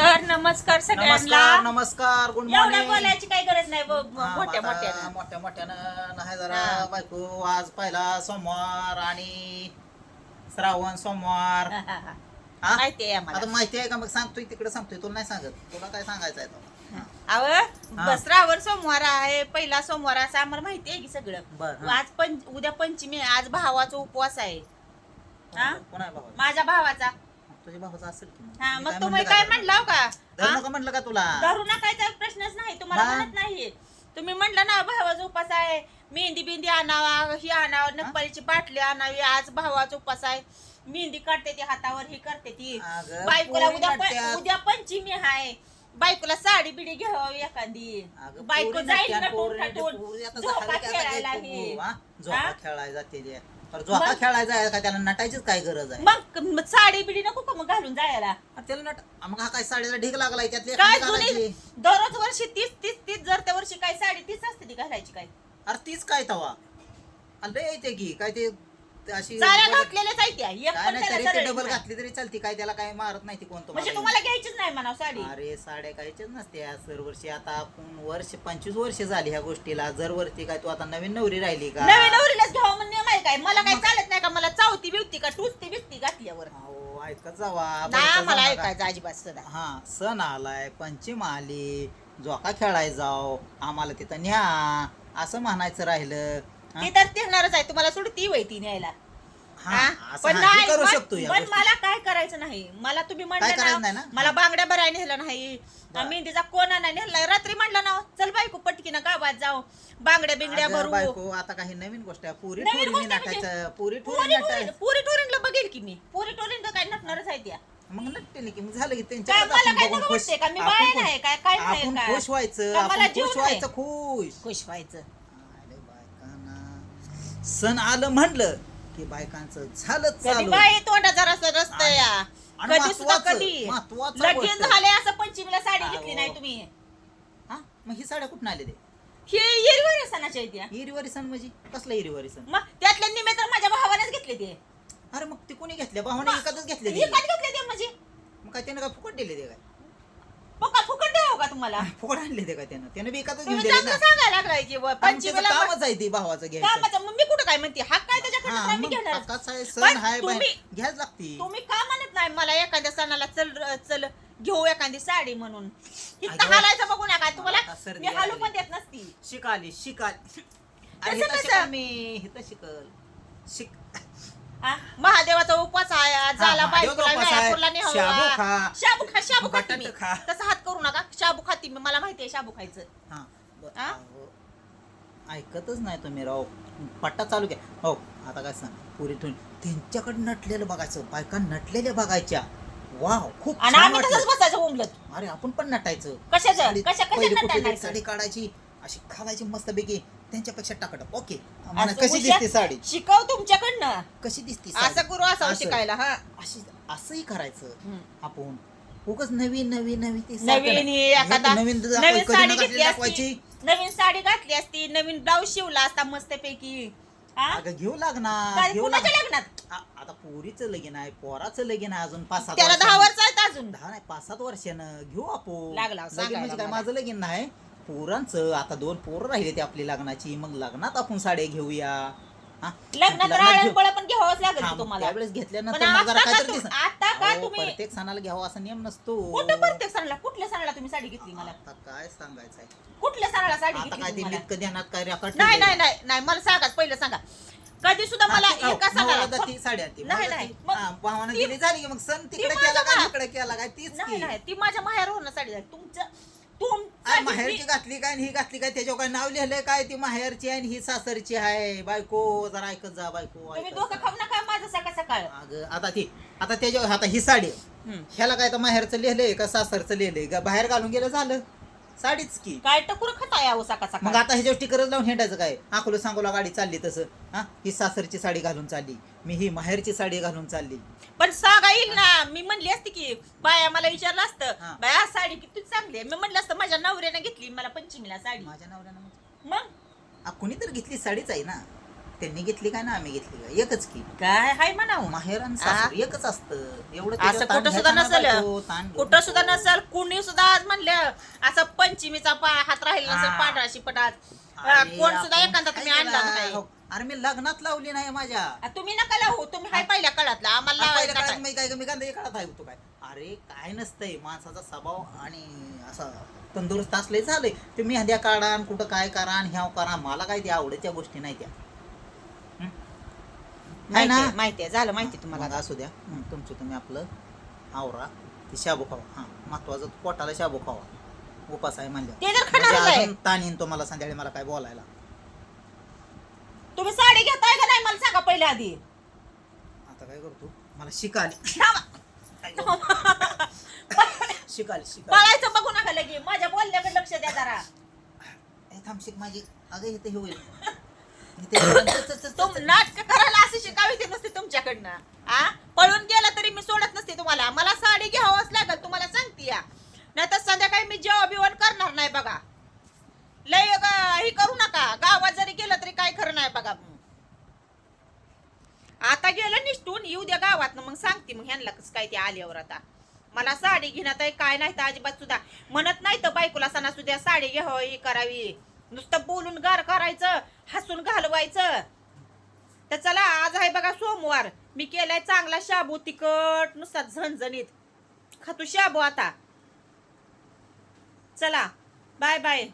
तर नमस्कार सगळ्यांना. नमस्कार नमस्कार गुड एवढं मॉर्निंग बोलायची काही गरज नाही ब- मोठ्या मोठ्या मोठ्या मोठ्यानं नाही जरा हा. बायको आज पहिला सोमवार आणि श्रावण सोमवार. हा? माहिती आहे आता आम्हाला माहिती आहे का? मग सांगतोय तिकडे सांगतोय. तुला नाही सांगत. तुला काय सांगायचं आहे तो? अव हा. बसरावर सोमवार आहे पहिला सोमवार असं आम्हाला माहिती आहे की सगळं. हा. आज पंच उद्या पंचमी आहे, आज भावाचा उपवास आहे. हा? कोण आहे भाऊ माझ्या भावाचा. तुझ्या भावाचा असेल की मग. हा मग काय तुम्ही म्हणलं काय का धरू हा? नका म्हणलं का तुला धरू नकायचा प्रश्नच नाही तुम्हाला मग? म्हणत नाही तुम्ही म्हणलं ना भावाचा उपास आहे मेहंदी बिंदी आणावा ही आणावं नप्पालीची बाटली आणावी आज भावाचा उपास आहे मेहंदी काढते ती हातावर ही करते ती अगं, बायकोला पोरी उद्या प- नटत्यात. उद्या पंचमी आहे बायकोला साडी बिडी घ्यावी एखादी अगं, बायको पोरी जाईल नटत्यात, नटून पोरी नटत्यात, थटून. पोरी आता झोका झालं की आता खेळायला काय हे. तू, हा? झोका हा? खेळायला जाते. तर झोका मग? खेळायला आहे का त्याला नटायचीच काय गरज आहे? मग मग साडी बिडी नको का मग घालून जायला? आ, त्याला नट आ, मग हा काय साडीला ढीग लागलाय त्यातली काय एखादी जुनी घालायची. दररोज वर्षी तीस तीस तीस जर त्या वर्षी काय साडी तीच असते ती घालायची काय? अरे तीच काय तवा? लय येते की काय ते ते अशी घातलेल्याच आहे त्या एक काय पण नाही तरी त्याला ते सरळ डबल नाही. घातली तरी चालती काय त्याला काय मारत नाही ती कोण म्हणजे तुम्हाला घ्यायचीच नाही म्हणा साडी. अरे साड्या कायच्याच नसते सर वर्षी आता आपण वर्ष पंचवीस वर्ष झाली ह्या गोष्टीला जर वरती काय तू आता नवीन नवरी राहिली का? नवीन नवरीलाच घ्यावं म्हणून आहे काय? मला काय चालत नाही का? मला चावती बिवती का? टुचती बिचती घातल्यावर अहो, जावा नाही मला. ऐकायचं अजिबात सदा हा सण आलाय पंचम आली जोका खेळाय जाव आम्हाला तिथं न्या असं म्हणायचं राहिलं? ती तर तिरणारच आहे. तुम्हाला सोडून ती वय ती न्यायला. हा, हा? असं पण हा, हे करू पण- शकतो या पण गोष्टी. मला काय करायचं नाही? मला तुम्ही काय म्हणलं करायचं नाही ना? ना? मला बांगड्या भरायला नेलं नाही. मेहंदीचा कोणा नाही नेला. रात्री म्हणलं ना चल बायको पटकीनं गावात जाऊ. बांगड्या बिंगड्या अगं भरू. बायको आता काही नवीन गोष्ट आहे. पुरी नवीन ठोरी गोष्ट म्हणजे? नटायचं. पुरी ठोरी पुरी नटाय टोरीन- पुरी टोरीनला बघेल की मी. पुरी टोरीन काय नटणारच आहे त्या. मग नटते की मग झालं की काय त्यांच्याकडे मला आपण काय बघून नको खुश. वाटते का? मी आपण बाया खुश- नाही काय? काय आपण खुश व्हायचं का मला आपण जीव खुश नाही? व्हायचं खुश. खुश व्हायचं. अरे बायकांना. सण आलं म्हणलं की बायकांचं झालं कधी चालू. बाई तोंडा जरा रस्त आणि- या. आणि कधी सुद्धा महत्वाचं- कधी. महत्वाचं लगीन गोष्ट. झाले असं पंचमीला साडी. घेतली नाही तुम्ही. हा? मग ही साड्या कुठून आले ते हे येरवर सणाच्या या. इरीवारी सण म्हणजे? कसला इरीवारी सण? मग त्यातल्या निम्मे तर माझ्या भावानेच घेतले ते. अरे मग ते कोणी घेतल्या? भावाने एखादच घेतले ते विकत घेतले ते म्हणजे? मग काय त्यानं काय फुकट दिले ते काय? फुकट फुकट द्यावं का तुम्हाला? फुकट आणले ते काय त्यानं? त्यानं बी एखादच घेऊन तुम्ही दिले चांगलं ना. सांगायला लागलाय की बुवा, आणि त्याचं पंचमीला कामच आहे ते भावाचं घ्यायचं. कामाचं. मग काय म्हणते हा काय हा, मग घेणार काकाचा आहे, सण पण तुम्ही- घ्यायच लागती तुम्ही का म्हणत नाही मला एखाद्या सणाला चल चल घेऊ एखादी साडी म्हणून इथं अगं, हालायचं बघू नका तुम्हाला सर्दी मी हालू आली. पण देत नसती शिकाली शिकाली अरे कसं हिथं कसं? शिकल मी हिथं शिकल शिक हा? महादेवाचा उपवास आहे आज झाला महादेवाचा बायकोला उपवास आहे. वेळापूरला शाबू. खा. शाबू खा शाबू खाते बटाटे मी खा. तसं हात करू नका शाबू खाते मी मला माहितीये शाबू खायचं हा ब- हा? अहो, ऐकतच नाही तुम्ही राव. पट्टा चालू घ्या. हो आता काय सांग पुरी ठेवून. त्यांच्याकडे नटलेलं बघायचं बायका नटलेल्या बघायच्या. वाव खूप आणि छान आम्ही तसंच वाटलं. बसायचं उमलत. अरे आपण पण नटायचं. कशाचं? साडी- कशा- कशा पहिली कुठली तरी नटायचं? साडी काढायची? अशी घालायची मस्तपैकी. त्यांच्यापेक्षा टाकट ओके असं मला कशी हुशार- दिसते साडी? शिकव तुमच्याकडनं. कशी दिसते असं? करू असं असं. शिकायला हा. अशी असंही करायचं. हम्म. आपण उगाच नवीन नवीन नवीन ते नवीन सारखं ही नाही. एखादा नवीन नवीन कधी साडी नका घेतली दाखवायची. असती. नवीन साडी घातली असती. नवीन ब्लाऊज शिवला असता मस्तपैकी. हा? अगं घेऊ लागणार काय घेऊ कुणाच्या लागणार. लग्नात? आ- आता पोरीचं लगीन आहे पोराचं लगीन आहे अजून पाच सात त्याला दहा वर्षानं. वर्ष आहेत अजून. दहा नाही पाच सात वर्षानं. घेऊ आपण. लागला, लगीन सांगायला म्हणजे काय मला. माझं लगीन नाही. पोरांचं आता दोन पोरं राहिले ते आपली लग्नाची. मग लग्नात आपण साड्या घेऊया. हा? लग्नात लग्नात घेऊ- राळणपळ पण घ्यावंच लागेल तुम्हाला. त्यावेळेस पण घेतल्यानंतर जरा आता का काहीतरी तुम- दिसणार. आता का अहो, तुम्ही प्रत्येक सणाला घ्यावा असा नियम नसतो. कुठं प्रत्येक सणाला कुठल्या सणाला तुम्ही साडी घेतली मला? आता काय सांगायचंय? कुठल्या सणाला साडी आता घेतली काय ते तुम्ही मला? काय रेकॉर्ड नाही नाही नाही नाही मला सांगा पहिलं सांगा. कधी सुद्धा मला एका सणाला ती साडी आणते. नाही, मला नाही. ती- मग हा, भावानं ती- दिली झाली की मग सण तिकडे माझ्या केला काय मा- इकडे केला काय? तीच नाही की. नाही ती माझ्या माहेर होणं साडी झाली तुमचं तुम अरे माहेरची घातली काय आणि ही घातली काय? त्याच्यावर काय नाव लिहिलंय काय? ती माहेरची आहे आणि ही सासरची आहे. बायको जरा ऐकत जा बायको तुम्ही ऐकत डोकं जा. खाऊ नका माझं सकाळ सकाळ. अगं आता ती आता त्याच्यावर आता ही साडी. हम्म. ह्याला काय तर माहेरचं लिहिलंय का सासरचं लिहिलंय? का बाहेर घालून गेलं झालं. साडीच की. काय टकुर खाता यावं सकाळ मग सकाळ आता ह्याच्यावर टिकरच लावून हिंडायचं काय? अकोला सांगोला गाडी चालली तसं. हा? ही सासरची साडी घालून चालली. मी ही माहेरची साडी घालून चालली. पण सांगा येईल ना. मी म्हणली असती की बाया मला विचारलं हा. असतं बाया साडी किती चांगली आहे? मी म्हणलं असतं माझ्या नवऱ्याने घेतली मला पंचमीला साडी. माझ्या नवऱ्यानं म्हणजे मग? आ, कुणी तर घेतली साडीच आहे ना. त्यांनी घेतली काय ना आम्ही घेतली काय एकच की. काय? हाय म्हणाव माहेर आणि आ? सासू एकच असतं. एवढं असं त्याच्यावर ताण कुठं सुद्धा घ्यायचा नसेल. नाही बायको, ताण घेऊ कुठं सुद्धा नको. नसेल. कुणी सुद्धा आज म्हणलं असं पंचमीचा पा- हात राहिला नसेल हा. पांढरा शिपट आज. अरे, कोण सुद्धा आपण एखादा काय तुम्ही आणला? नाही. हो, अरे मी लग्नात लावली नाही माझ्या. आ, तुम्ही नका लावू. तुम्ही हाय पहिल्या काळातला. आम्हाला पहिल्या काळात नका. मी काय मी आहे होतो काय? अरे काय नसतंय. माणसाचा स्वभाव आणि असा तंदुरुस्त असले झालंय तुम्ही हद्या काढा आणि कुठं काय करा आणि ह्याव करा. मला काय त्या आवडीच्या गोष्टी नाही त्या. हं? नाही ना? माहितीये माहितीये. झालं माहिती तुम्हाला असू द्या. तुमचं तुम्ही आपलं आवरा. ते शाबू खावा. हा महत्वाचं पोटाला शाबू खावा. उपास आहे म्हणजे ते जर खाणारच आहे. अजून ताण येईन तुम्हाला संध्याकाळी मला काय बोलायला. तुम्ही साडी घेताय का नाही? मला सांगा पहिल्या आधी. आता काय करतो? मला शिकाली. शिकाली शिकाली. पळायचं बघू नका लगे माझ्या बोलण्याकडे लक्ष द्या जरा. ए, थांब शिक माझी. अगं इथे हे होईल. तुम नाटक करायला अशी शिकावी ते नसते तुमच्याकडनं. आ? पळून गेला तरी मी सोडत नसते तुम्हाला. मला साडी घ्यावंच लागेल तुम्हाला सांगते या. नाही तर संध्याकाळी मी जेवण बिवण करणार नाही बघा. लय ग- हे करू नका. गावात जरी गेलं तरी काय खरं नाही बघा. आता गेलं निष्ठून येऊ द्या गावात मग सांगते मग ह्यांना कसं काय ते आल्यावर आता. मला साडी घेण्यात आहे काय नाही तर अजिबात सुद्धा. म्हणत नाही तर बायकोला सणा सुद्धा साडी घ्यावं ही करावी. नुसतं बोलून गार करायचं. हसून घालवायचं. तर चला आज आहे बघा सोमवार. मी केलाय चांगला शाबू तिखट नुसता झणझणीत. खातू शाबू आता. चला बाय बाय.